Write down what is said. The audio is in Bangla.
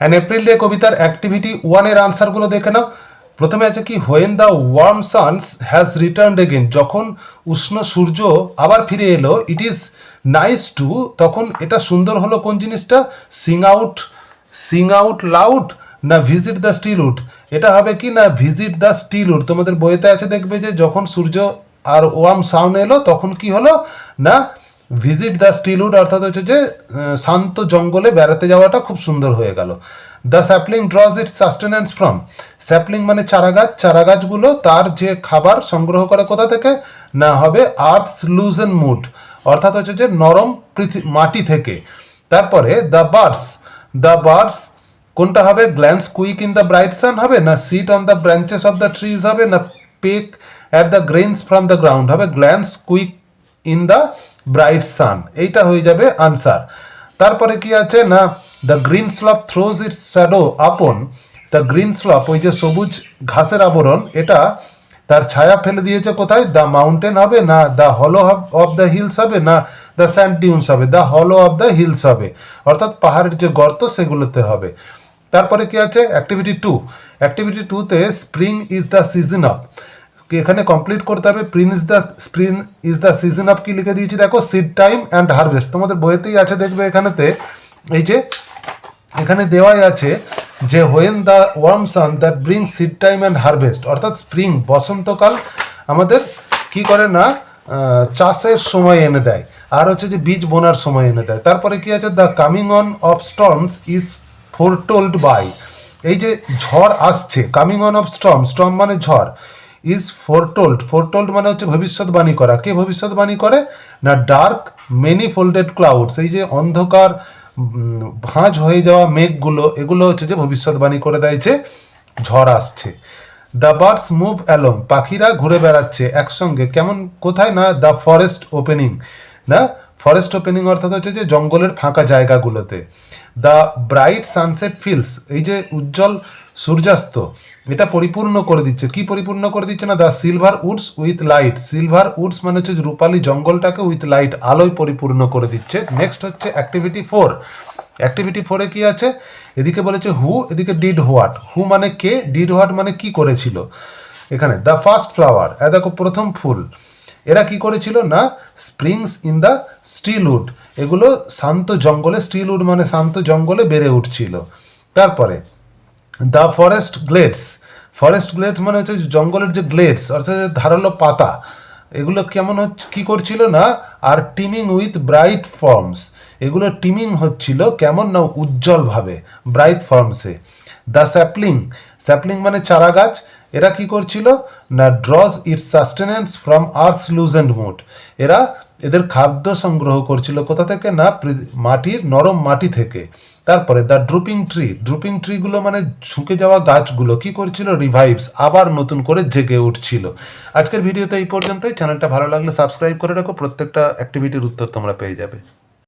অ্যান এপ্রিল ডে কবিতার অ্যাক্টিভিটি ওয়ানের আনসারগুলো দেখে নাও। প্রথমে আছে কি when the warm suns has return again যখন উষ্ণ সূর্য আবার ফিরে এলো ইট ইজ নাইস টু তখন এটা সুন্দর হলো কোন জিনিসটা? Sing out sing out loud না ভিজিট দ্য স্টিল উড এটা হবে কি না ভিজিট দ্য স্টিল উড তোমাদের বইতে আছে দেখবে যে যখন সূর্য আর ওয়ার্ম সাউন্ড এলো, তখন কি হলো? না ভিজিট দ্য স্টিলউড অর্থাৎ হচ্ছে যে শান্ত জঙ্গলে বেড়াতে যাওয়াটা খুব সুন্দর হয়ে গেল। The sapling draws it sustenance from sapling মানে চারাগাছ। চারাগাছগুলো তার যে খাবার সংগ্রহ করে কোথা থেকে? না হবে আর্থ লুজেন মুড অর্থাৎ হচ্ছে যে নরম পৃথি- মাটি থেকে। তারপরে দ্য বার্ডস দ্য বার্ডস কোনটা হবে? Glance quick in the bright sun হবে, না sit on the branches of the trees হবে, না peck at the grains from the ground হবে। Glance quick in the bright sun, এইটা হয়ে যাবে আনসার। তারপরে কি আছে? না, the green slope throws its shadow upon. The green slope, ওই যে সবুজ ঘাসের আবরণ, এটা তার ছায়া ফেলে দিয়েছে কোথায়? দ্য মাউন্টেন হবে? না, the hollow of the hills হবে? না, দ্য স্যান্ড ডিউন্স হবে? The hollow of the hills হবে। অর্থাৎ পাহাড়ের যে গর্ত, সেগুলোতে হবে। তারপরে কি আছে? Activity two. অ্যাক্টিভিটি টুতে spring is the season of. এখানে কমপ্লিট করতে হবে। প্রিন is the spring is the season of কি লিখে দিয়েছি? দেখো সিড টাইম অ্যান্ড হারভেস্ট তোমাদের বইয়েতেই আছে, দেখবে এখানেতে। এই যে, এখানে দেওয়াই আছে যে when the warm sun that bring seed time and harvest অর্থাৎ স্প্রিং বসন্তকাল আমাদের কি করে না চাষের সময় এনে দেয়। আর হচ্ছে যে, বীজ বোনার সময় এনে দেয়। তারপরে কি আছে? The coming on of storms is foretold by এই যে, ঝড় আসছে coming on of storm storm মানে ঝড়। ইজ ফোরটোল্ড ফোরটোল্ড মানে হচ্ছে ভবিষ্যৎবাণী করা। কে ভবিষ্যৎবাণী করে? না ডার্ক মেনি ফোল্ডেড ক্লাউডস এই যে অন্ধকার ভাঁজ হয়ে যাওয়া মেঘগুলো, এগুলো হচ্ছে যে ভবিষ্যৎবাণী করে দেয় যে ঝড় আসছে। দ্য বার্ডস মুভ অ্যালং পাখিরা ঘুরে বেড়াচ্ছে একসঙ্গে। কেমন? কোথায়? না দ্য ফরেস্ট ওপেনিং না ফরেস্ট ওপেনিং অর্থাৎ হচ্ছে যে জঙ্গলের ফাঁকা জায়গাগুলোতে। দ্য ব্রাইট সানসেট ফিলস এই যে উজ্জ্বল সূর্যাস্ত, এটা পরিপূর্ণ করে দিচ্ছে। কি পরিপূর্ণ করে দিচ্ছে না? The silver woods with light silver woods মানে হচ্ছে রূপালী জঙ্গলটাকে উইথ লাইট আলোয় পরিপূর্ণ করে দিচ্ছে। নেক্সট হচ্ছে অ্যাক্টিভিটি ফোর অ্যাক্টিভিটি ফোরে কি আছে? এদিকে বলেছে হু এদিকে ডিড হোয়াট হু মানে কে? ডিড হোয়াট মানে কি করেছিল? এখানে দ্য ফার্স্ট ফ্লাওয়ার দেখো প্রথম ফুল। এরা কি করেছিল না? স্প্রিংস ইন দ্য স্টিলউড এগুলো শান্ত জঙ্গলে স্টিলউড মানে শান্ত জঙ্গলে বেড়ে উঠছিল। তারপরে the forest glades forest glades মানে হচ্ছে জঙ্গলের যে গ্লেডস অর্থাৎ ধারালো পাতা, এগুলো কেমন হচ্ছে কী করছিল না? আর টিমিং উইথ ব্রাইট ফর্মস এগুলো টিমিং হচ্ছিল কেমন না? উজ্জ্বলভাবে ব্রাইট ফর্মসে দ্য স্যাপলিং স্যাপলিং মানে চারা গাছ এরা কি করছিল? না draws its sustenance from earth's loosened mould এরা এদের খাদ্য সংগ্রহ করছিল কোথা থেকে? না মাটির নরম মাটি থেকে। তারপরে দ্য ড্রুপিং ট্রি ড্রুপিং ট্রিগুলো মানে শুকে যাওয়া গাছগুলো। কি করছিল? রিভাইভস আবার নতুন করে জেগে উঠছিল। আজকের ভিডিওতে এই পর্যন্তই। চ্যানেলটা ভালো লাগলে সাবস্ক্রাইব করে রাখো। প্রত্যেকটা অ্যাক্টিভিটির উত্তর তোমরা পেয়ে যাবে।